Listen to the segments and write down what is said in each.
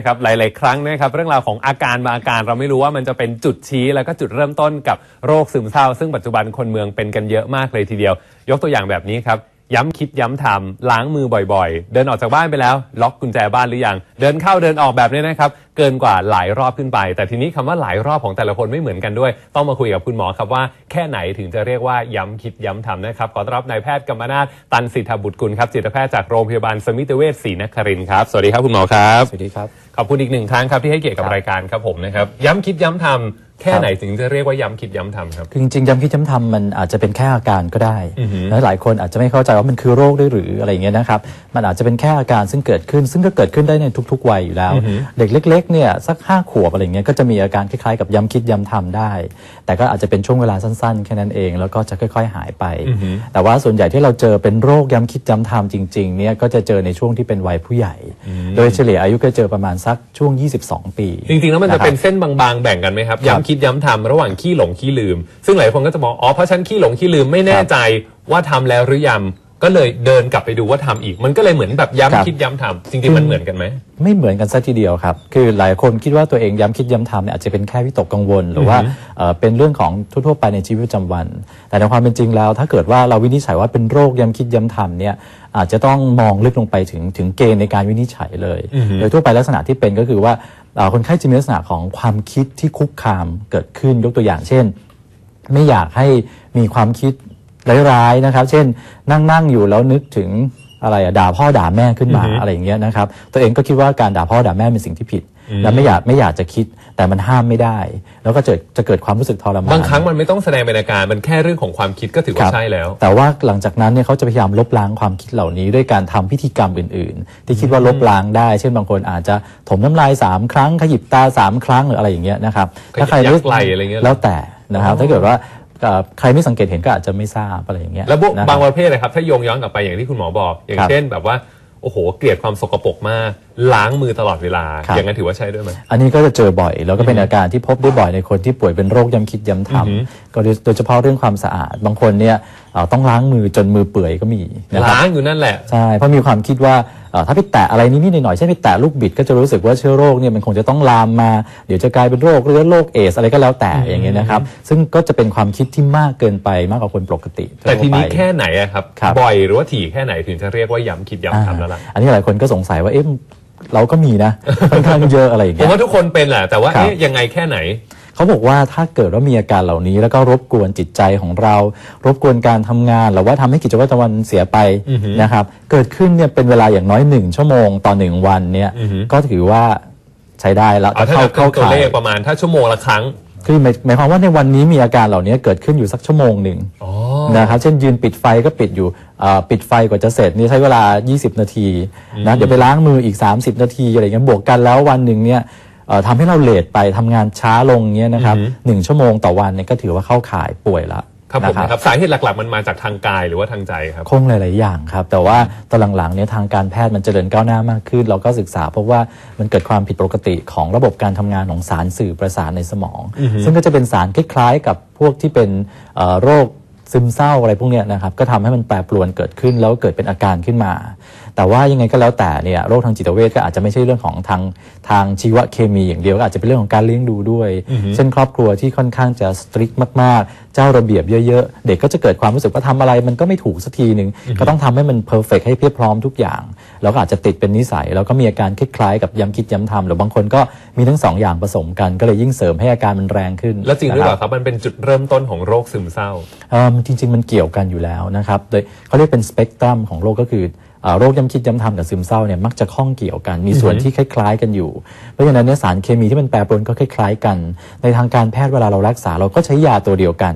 นะครับหลาย ๆ ครั้งนะครับเรื่องราวของอาการบางอาการเราไม่รู้ว่ามันจะเป็นจุดชี้แล้วก็จุดเริ่มต้นกับโรคซึมเศร้า ซึ่งปัจจุบันคนเมืองเป็นกันเยอะมากเลยทีเดียว ยกตัวอย่างแบบนี้ครับ ย้ำคิดย้ำทำล้างมือบ่อยๆ เดินออกจากบ้านไปแล้ว ล็อกกุญแจบ้านหรือยัง เดินเข้าเดินออกแบบนี้นะครับ เกินกว่าหลายรอบขึ้นไป แต่ทีนี้คำว่าหลายรอบของแต่ละคนไม่เหมือนกันด้วย ต้องมาคุยกับคุณหมอครับว่าแค่ไหนถึงจะเรียกว่าย้ำคิดย้ำทำนะครับ ขอต้อนรับนายแพทย์กำมนาถตันสิทธบุตรกุลครับจิตแพทย์จากโรงพยาบาลสมิติเวชศรีนครินทร์ครับสวัสดีครับคุณหมอครับสวัสดีครับขอบคุณอีกหนึ่งครั้งครับที่ให้เกียรติกับครับรายการครับผมนะครับย้ำคิดย้ำทำ แค่ไหนถึงจะเรียกว่าย้ำคิดย้ำทำครับ คือจริงๆย้ำคิดย้ำทำมันอาจจะเป็นแค่อาการก็ได้อือฮึและหลายคนอาจจะไม่เข้าใจว่ามันคือโรคด้วยหรืออะไรอย่างเงี้ยนะครับมันอาจจะเป็นแค่อาการซึ่งเกิดขึ้น ซึ่งก็เกิดขึ้นได้ในทุก ๆ วัยอยู่แล้ว เด็กเล็กๆเนี่ยสักห้าขวบอะไรอย่างเงี้ยก็จะมีอาการคล้ายๆกับย้ำคิดย้ำทำได้ แต่ก็อาจจะเป็นช่วงเวลาสั้นๆ แค่นั้นเอง แล้วก็จะค่อย ๆ หายไป แต่ว่าส่วนใหญ่ที่เราเจอเป็นโรคย้ำคิดย้ำทำจริงๆเนี่ยก็จะเจอในช่วงที่เป็นวัยผู้ใหญ่ โดยเฉลี่ยอายุก็เจอประมาณสักช่วง 22 ปี จริงๆแล้วมันจะคบเป็นเส้นบางๆแบ่งกันไหมครับย้ำคิดย้ำทำระหว่างขี้หลงขี้ลืม ซึ่งหลายคนก็จะมองอ๋อเพราะฉันขี้หลงขี้ลืมไม่แน่ใจว่าทำแล้วหรือยังก็เลยเดินกลับไปดูว่าทำอีก มันก็เลยเหมือนแบบครับย้ำคิดย้ำทำจริงๆมันเหมือนกันไหมไม่เหมือนกันซะทีเดียวครับ คือหลายคนคิดว่าตัวเองย้ำคิดย้ำทำเนี่ยอาจจะเป็นแค่วิตกกังวล หรือว่าเอ่อเป็นเรื่องของทั่วๆไปในชีวิตประจำวัน แต่ในความเป็นจริงแล้ว ถ้าเกิดว่าเราวินิจฉัยว่าเป็นโรคย้ำคิดย้ำทำเนี่ยอาจจะต้องมองลึกลงไปถึงถึงเกณฑ์ในการวินิจฉัยเลย โดยทั่วไปลักษณะที่เป็นก็คือว่าเอ่อคนไข้จะมีลักษณะของความคิดที่คุกคามเกิดขึ้นยกตัวอย่างเช่น ไม่อยากให้มีความคิดร้ายๆนะครับ เช่นนั่งนั่งๆอยู่แล้วนึกถึง อะไรอะด่าพ่อด่าแม่ขึ้นมาอือฮึอะไรอย่างเงี้ยนะครับตัวเองก็คิดว่าการด่าพ่อด่าแม่เป็นสิ่งที่ผิด และไม่อยากไม่อยากจะคิดแต่มันห้ามไม่ได้ แล้วก็จะจะเกิดความรู้สึกทรมาน บางครั้งมันไม่ต้องแสดงเป็นอาการมันแค่เรื่องของความคิดก็ถือคว่ารับใช่แล้ว แต่ว่าหลังจากนั้นเนี่ยเขาจะพยายามลบล้างความคิดเหล่านี้ด้วยการทำพิธีกรรมอื่นๆ ที่คิดว่าลบล้างได้ เช่นบางคนอาจจะถมน้ำลายสามครั้ง ขยิบตาสามครั้งหรืออะไรอย่างเงี้ยนะครับขยิบยักษ์ไหล่อะไรเงี้ยเหรอแล้วแต่นะครับอ๋อถ้าเกิดว่าเอ่อ ใครไม่สังเกตเห็นก็อาจจะไม่ทราบอะไรอย่างเงี้ยแล้วพวกนะครับบางประเภทนะครับ ถ้าโยงย้อนกลับไปอย่างที่คุณหมอบอก อย่างครับ เช่นแบบว่า โอ้โห เกลียดความสกปรกมาก ล้างมือตลอดเวลา ครับ อย่างนั้นถือว่าใช่ด้วยไหม อันนี้ก็จะเจอบ่อย แล้วก็เป็นอาการที่พบได้บ่อยในคนที่ป่วยเป็นโรคย้ำคิดย้ำทำก็โดยโดยเฉพาะเรื่องความสะอาด บางคนเนี่ยเอ่อต้องล้างมือจนมือเปื่อยก็มีนะครับล้างอยู่นั่นแหละ ใช่เพราะมีความคิดว่าเอ่อถ้าไปแตะอะไรนิดๆหน่อยๆเช่นไปแตะลูกบิดก็จะรู้สึกว่าเชื้อโรคเนี่ยมันคงจะต้องลามมา เดี๋ยวจะกลายเป็นโรคเรื้อโรคเอสอะไรก็แล้วแต่อย่างเงี้ยนะครับ ซึ่งก็จะเป็นความคิดที่มากเกินไปมากกว่าคนปกติแต่ทีนี้ทั่วไป แค่ไหนอะครับ ครับ บ่อยหรือว่าถี่แค่ไหนถึงจะเรียกว่าย้ำคิดย้ำทำแล้วล่ะอันนี้หลายคนก็สงสัยว่าเอ๊ะ เราก็มีนะค่อนข้างเยอะอะไรอย่างผเงี้มย ว่าทุกคนเป็นแหละแต่ว่าครับ เอ๊ะยังไงแค่ไหน เขาบอกว่าถ้าเกิดว่ามีอาการเหล่านี้ แล้วก็รบกวนจิตใจของเรา รบกวนการทำงาน หรือว่าทำให้กิจวัตรประจำวันเสียไปนะครับ เกิดขึ้นเนี่ยเป็นเวลาอย่างน้อยหนึ่งชั่วโมงต่อหนึ่งวันเนี่ยก็ถือว่าใช้ได้แล้วเอาถ้าเข้านับเป็นตัวเข้าข่าเลยขประมาณถ้าชั่วโมงละครั้งคือหมายหมายความว่าในวันนี้มีอาการเหล่านี้เกิดขึ้นอยู่สักชั่วโมงหนึ่ง อ๋อ นะครับเช่นยืนปิดไฟก็ปิดอยู่เอ่อ ปิดไฟกว่าจะเสร็จนี่ใช้เวลา 20 นาทีนะเดี๋ยวไปล้างมืออีก 30 นาทีอะไรเงี้ยบวกกันแล้ววันหนึ่งเนี่ยเอ่อทำให้เราเลทไปทำงานช้าลงเงี้ยนะครับหนึ่งชั่วโมงต่อวันเนี่ยก็ถือว่าเข้าข่ายป่วยละครับผมนะนะครับสาเหตุหลักๆมันมาจากทางกายหรือว่าทางใจครับคงหลาย ๆ อย่างครับ แต่ว่าตอนหลังๆเนี่ยทางการแพทย์มันเจริญก้าวหน้ามากขึ้น เราก็ศึกษาพบว่ามันเกิดความผิดปกติของระบบการทำงานของสารสื่อประสาทในสมอง ซึ่งก็จะเป็นสารคล้าย ๆ กับพวกที่เป็นเอ่อโรค ซึมเศร้าอะไรพวกเนี้ยนะครับก็ทำให้มันแปรปรวนเกิดขึ้นแล้วเกิดเป็นอาการขึ้นมาแต่ว่ายังไงก็แล้วแต่เนี่ยโรคทางจิตเวชก็อาจจะไม่ใช่เรื่องของทางทางชีวเคมีอย่างเดียวก็อาจจะเป็นเรื่องของการเลี้ยงดูด้วย เช่นครอบครัวที่ค่อนข้างจะสตริกมากๆ เจ้าระเบียบเยอะๆ เด็กก็จะเกิดความรู้สึกว่าทำอะไร มันก็ไม่ถูกสักทีหนึ่งก็ต้องทำให้มันเพอร์เฟกให้เพียบพร้อมทุกอย่าง แล้วก็อาจจะติดเป็นนิสัย แล้วก็มีอาการคล้ายๆกับย้ำคิดย้ำทำหรือบางคนก็มีทั้งสองอย่างผสมกันก็เลยยิ่งเสริมให้อาการมันแรงขึ้น แล้วจริงหรือเปล่านะคครับมันเป็นจุดเริ่มต้นของโรคซึมเศร้าเอิ่มจริงๆมันเกี่ยวกันอยู่แล้วนะครับโดยเขาเรียกเป็นสเปกตรัมของโรคก็คือเอ่อ โรคย้ำคิดย้ำทำกับซึมเศร้าเนี่ยมักจะข้องเกี่ยวกัน มีส่วนที่คล้ายๆ กันอยู่ เพราะฉะนั้นเนี่ยสารเคมีที่มันแปรปรวนก็คล้ายๆ กัน ในทางการแพทย์เวลาเรารักษาเราก็ใช้ยาตัวเดียวกัน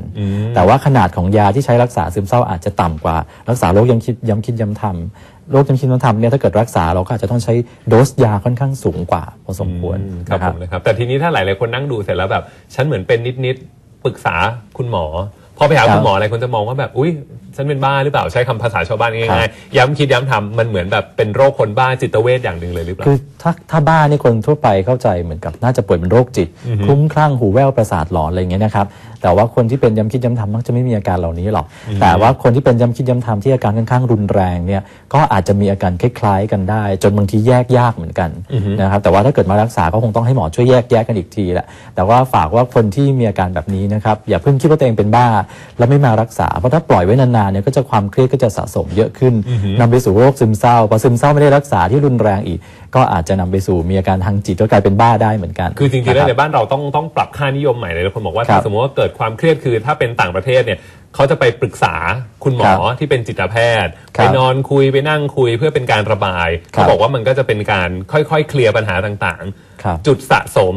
แต่ว่าขนาดของยาที่ใช้รักษาซึมเศร้าอาจจะต่ำกว่า รักษาโรคย้ำคิดย้ำคิดย้ำทำโรคย้ำคิดย้ำทำเนี่ยถ้าเกิดรักษาเราก็อาจจะต้องใช้โดสยาค่อนข้างสูงกว่าพอสมควรครับนะคผรับมนะครับ แต่ทีนี้ถ้าหลายๆคนนั่งดูเสร็จแล้วแบบ ฉันเหมือนเป็นนิดๆปรึกษาคุณหมอ พอไปหาครับคุณหมออะไรคนจะมองว่าแบบอุ้ย ฉันเป็นบ้าหรือเปล่าใช้คำภาษาชาวบ้านครัง่ายบๆย้ำคิดย้ำทำมันเหมือนแบบเป็นโรคคนบ้าจิตเวชอย่างหนึ่งเลยหรือเปล่าคือถ้าถ้าบ้านี่คนทั่วไปเข้าใจเหมือนกับน่าจะป่วยเป็นโรคจิตคลุ้มคลั่งหูแว่วประสาทหลอนอะไรอย่างเงี้ยนะครับแต่ว่าคนที่เป็นย้ำคิดย้ำทำมักจะไม่มีอาการเหล่านี้หรอกแต่ว่าคนที่เป็นย้ำคิดย้ำทำที่อาการค่อนข้างรุนแรงเนี่ยก็อาจจะมีอาการคล้ายๆกันได้ จนบางทีแยกยากเหมือนกันนะครับแต่ว่าถ้าเกิดมารักษาก็คงต้องให้หมอช่วยแยกแยกกันอีกทีแหละแต่ว่าฝากว่าคนที่มีอาการแบบนี้นะครับอย่าเพิ่งคิดว่าตัวเองเป็นบ้า แล้วไม่มารักษาเพราะถ้าปล่อยไว้นานๆเนี่ยก็จะความเครียดก็จะสะสมเยอะขึ้นนำไปสู่โรคซึมเศร้าพอซึมเศร้าไม่ได้รักษาที่รุนแรงอีก ก็อาจจะนำไปสู่มีอาการทางจิตก็กลายเป็นบ้าได้เหมือนกัน คือจริงๆนะแล้วบในบ้านเราต้องต้องปรับค่านิยมใหม่เลยนะคนบอกว่าครัถ้าบสมมติว่าเกิดความเครียดคือถ้าเป็นต่างประเทศเนี่ยเขาจะไปปรึกษาคุณหมอครับที่เป็นจิตแพทย์ครัไปบนอนคุยไปนั่งคุยเพื่อเป็นการระบายครับเขาบอกว่ามันก็จะเป็นการค่อยๆ เคลียร์ปัญหาต่างครับๆจุดสะสม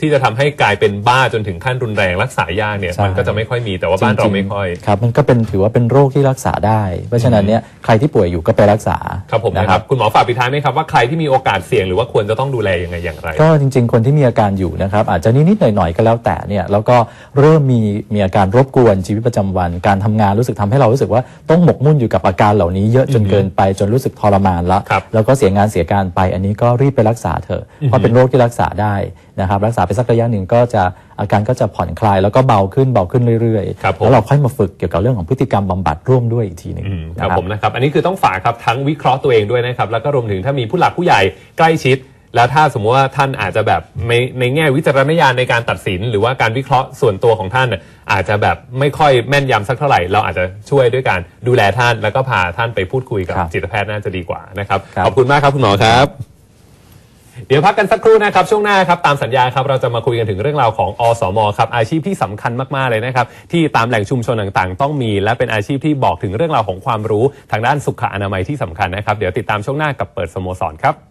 ที่จะทำให้กลายเป็นบ้าจนถึงขั้นรุนแรงรักษายากเนี่ยใช่มันก็จะไม่ค่อยมีแต่ว่าบ้านเราจงๆไม่ค่อยครับมันก็เป็นถือว่าเป็นโรคที่รักษาได้ เพราะฉะนั้นเนี่ยใครที่ป่วยอยู่ก็ไปรักษาครับผมนะนะคครัรับบคุณหมอฝากปิดท้ายไหมครับว่าใครที่มีโอกาสเสี่ยงหรือว่าควรจะต้องดูแลยังไงอย่างไร ก็จริง ๆ คนที่มีอาการอยู่นะครับอาจจะนิดๆหน่อยๆก็แล้วแต่เนี่ยแล้วก็เริ่มมีมีอาการรบกวนชีวิตประจำวัน การทำงานรู้สึกทำให้เรารู้สึกว่าต้องหมกมุ่นอยู่กับอาการเหล่านี้เยอะจนเกินไปจนรู้สึกทรมานละครับแล้วก็เสียงานเสียการไป อันนี้ก็รีบไปรักษาเถอะเพราะเป็นโรคที่รักษาได้ นะครับรักษาไปสักระยะหนึ่งก็จะอาการก็จะผ่อนคลายแล้วก็เบาขึ้นเบาขึ้นเรื่อยครับผม ๆ แล้วเราค่อยมาฝึกเกี่ยวกับเรื่องของพฤติกรรมบำบัดร่วมด้วยอีกทีหนึ่งอืมคนะรับผมนะครับ อันนี้คือต้องฝากครับทั้งวิเคราะห์ตัวเองด้วยนะครับ แล้วก็รวมถึงถ้ามีผู้หลักผู้ใหญ่ใกล้ชิด แล้วถ้าสมมติว่าท่านอาจจะแบบในในแง่วิจารณญาณในการตัดสิน หรือว่าการวิเคราะห์ส่วนตัวของท่านน่ะอาจจะแบบไม่ค่อยแม่นยำสักเท่าไหร่ เราอาจจะช่วยด้วยการดูแลท่าน แล้วก็พาท่านไปพูดคุยกับครับจิตแพทย์น่าจะดีกว่านะครับครับ ขอบคุณมากครับคุณหมอครับ เดี๋ยวพักกันสักครู่นะครับ ช่วงหน้าครับตามสัญญาครับเราจะมาคุยกันถึงเรื่องราวของอสมครับอาชีพที่สำคัญมาก ๆ เลยนะครับ ที่ตามแหล่งชุมชนต่างๆ ต้องมี และเป็นอาชีพที่บอกถึงเรื่องราวของความรู้ทางด้านสุขอนามัยที่สำคัญนะครับ เดี๋ยวติดตามช่วงหน้ากับเปิดสโมสรครับ